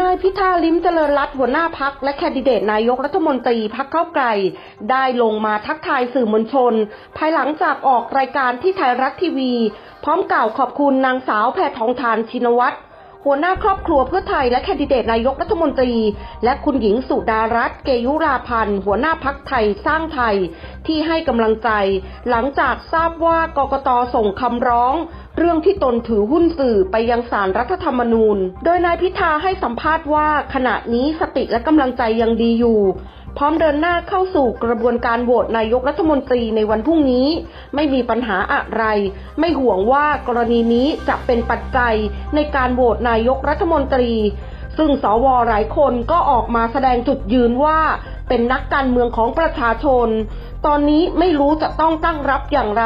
นายพิธาลิมเจริญรัตหัวหน้าพักและแคนดิเดตนายกรัฐมนตรีพักเก้าไกล ได้ลงมาทักทายสื่อมวลชน ภายหลังจากออกรายการที่ไทยรัฐทีวี พร้อมกล่าวขอบคุณนางสาวแพทองทานชินวัตร หัวหน้าครอบครัวเพื่อไทยและแคนดิเดตนายกรัฐมนตรี และคุณหญิงสุดารัตน์เกยุราพันธ์หัวหน้าพักไทยสร้างไทย ที่ให้กำลังใจ หลังจากทราบว่ากกตส่งคำร้อง เรื่องที่ตนถือหุ้นสื่อไปยังศาลรัฐธรรมนูญ โดยนายพิธาให้สัมภาษณ์ว่าขณะนี้สติและกำลังใจยังดีอยู่ พร้อมเดินหน้าเข้าสู่กระบวนการโหวตนายกรัฐมนตรีในวันพรุ่งนี้ ไม่มีปัญหาอะไร ไม่ห่วงว่ากรณีนี้จะเป็นปัจจัยในการโหวตนายกรัฐมนตรี ซึ่งสวหลายคนก็ออกมาแสดงจุดยืนว่าเป็นนักการเมืองของประชาชน ตอนนี้ไม่รู้จะต้องตั้งรับอย่างไร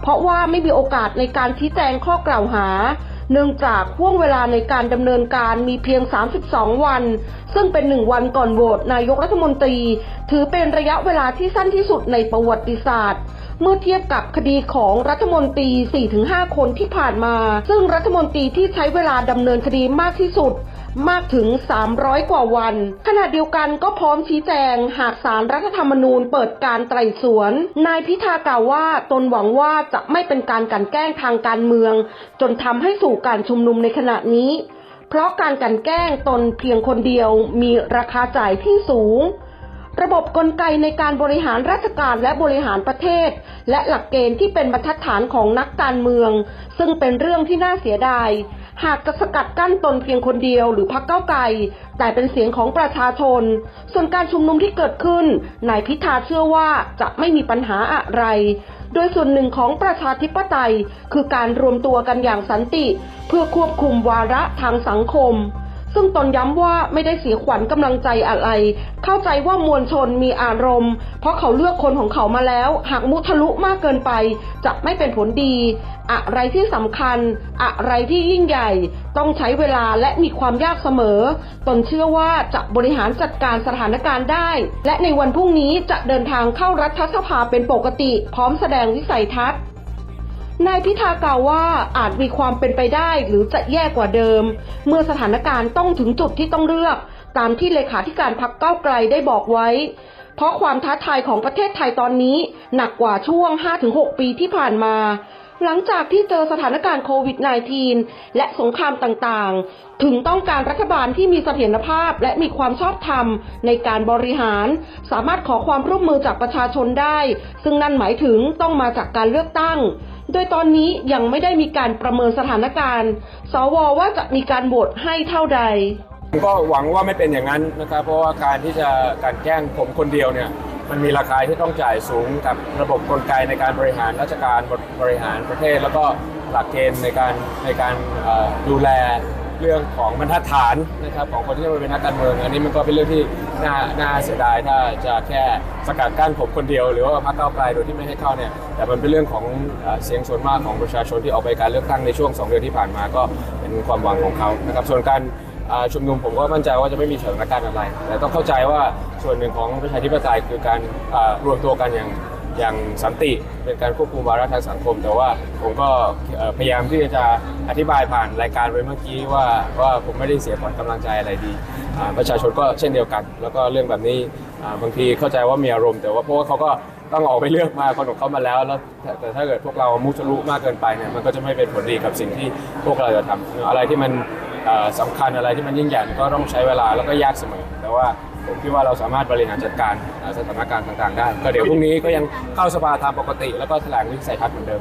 เพราะว่าไม่มีโอกาสในการชี้แจงข้อกล่าวหา เนื่องจากห่วงเวลาในการดำเนินการมีเพียง 32 วัน ซึ่งเป็นหนึ่งวันก่อนโหวตนายกรัฐมนตรี ถือเป็นระยะเวลาที่สั้นที่สุดในประวัติศาสตร์ เมื่อเทียบกับคดีของรัฐมนตรี 4-5 คนที่ผ่านมา ซึ่งรัฐมนตรีที่ใช้เวลาดำเนินคดีมากที่สุดมากถึง 300 กว่าวัน ขณะเดียวกันก็พร้อมชี้แจง หากสารรัฐธรรมนูญเปิดการไต่สวน นายพิธากล่าวว่าตนหวังว่าจะไม่เป็นการกันแกล้งทางการเมือง จนทำให้สู่การชุมนุมในขณะนี้ เพราะการกันแกล้งตนเพียงคนเดียวมีราคาจ่ายที่สูง ระบบกลไกในการบริหารราชการและบริหารประเทศ และหลักเกณฑ์ที่เป็นบรรทัดฐานของนักการเมือง ซึ่งเป็นเรื่องที่น่าเสียดาย หากจะสกัดกั้นตนเพียงคนเดียวหรือพักเก้าไกล แต่เป็นเสียงของประชาชน ส่วนการชุมนุมที่เกิดขึ้นนายพิธาเชื่อว่าจะไม่มีปัญหาอะไร โดยส่วนหนึ่งของประชาธิปไตย คือการรวมตัวกันอย่างสันติ เพื่อควบคุมวาระทางสังคม ซึ่งตนย้ำว่าไม่ได้เสียขวัญกำลังใจอะไร เข้าใจว่ามวลชนมีอารมณ์ เพราะเขาเลือกคนของเขามาแล้ว หากมุทะลุมากเกินไป จะไม่เป็นผลดี อะไรที่สำคัญ อะไรที่ยิ่งใหญ่ ต้องใช้เวลาและมีความยากเสมอ ตนเชื่อว่าจะบริหารจัดการสถานการณ์ได้ และในวันพรุ่งนี้จะเดินทางเข้ารัฐสภาเป็นปกติ พร้อมแสดงวิสัยทัศน์ นายพิธากล่าวว่าอาจมีความเป็นไปได้หรือจะแย่กว่าเดิม เมื่อสถานการณ์ต้องถึงจุดที่ต้องเลือก ตามที่เลขาธิการพักเก้าวไกลได้บอกไว้ เพราะความท้าทายของประเทศไทยตอนนี้หนักกว่าช่วง 5-6 ปีที่ผ่านมา หลังจากที่เจอสถานการณ์โควิด -19 และสงครามต่างๆ ถึงต้องการรัฐบาลที่มีเสถียรภาพและมีความชอบธรรมในการบริหาร สามารถขอความร่วมมือจากประชาชนได้ ซึ่งนั่นหมายถึงต้องมาจากการเลือกตั้ง โดยตอนนี้ยังไม่ได้มีการประเมินสถานการณ์ สวว่าจะมีการโหวตให้เท่าใด ก็หวังว่าไม่เป็นอย่างนั้นนะครับ เพราะว่าการที่จะการแกล้งผมคนเดียวเนี่ยมันมีราคาที่ต้องจ่ายสูงกับระบบกลไกในการบริหารราชการบริหารประเทศ แล้วก็หลักเกณฑ์ในการในการดูแล เรื่องของบรรทัดฐานนะครับของคนที่จะมาเป็นนักการเมืองอันนี้มันก็เป็นเรื่องที่น่าน่าเสียดายถ้าจะแค่สกัดกั้นผมคนเดียว หรือว่าพรรคก้าวไกลโดยที่ไม่ให้เข้าเนี่ยแต่มันเป็นเรื่องของเสียงส่วนมากของประชาชนที่ออกไปการเลือกตั้งในช่วงสองเดือนที่ผ่านมาก็เป็นความหวังของเขานะครับส่วนการชุมนุมผมก็มั่นใจว่าจะไม่มีสถานการณ์อะไร แต่ต้องเข้าใจว่าส่วนหนึ่งของประชาธิปไตยคือการรวมตัวกันอย่าง อย่างสันติเป็นการควบคุมวาระทางสังคม แต่ว่าผมก็พยายามที่จะอธิบายผ่านรายการไว้เมื่อกี้ว่าว่าผมไม่ได้เสียขวัญกำลังใจอะไรดี ประชาชนก็เช่นเดียวกัน แล้วก็เรื่องแบบนี้บางทีเข้าใจว่ามีอารมณ์ แต่ว่าเพราะว่าเขาก็ต้องออกไปเลือกมาคนของเขามาแล้วแล้วแต่ถ้าเกิดพวกเรามุทะลุมากเกินไปเนี่ยมันก็จะไม่เป็นผลดีกับสิ่งที่พวกเราจะทำอะไรที่มันเอ่อสำคัญอะไรที่มันยิ่งใหญ่ก็ต้องใช้เวลาแล้วก็ยากเสมอแต่ว่า ผมคิดว่าเราสามารถบริหารจัดการสถานการณ์ต่างๆได้ ก็เดี๋ยวพรุ่งนี้ก็ยังเข้าสภาตามปกติ แล้วก็แถลงวิสัยทัศน์เหมือนเดิม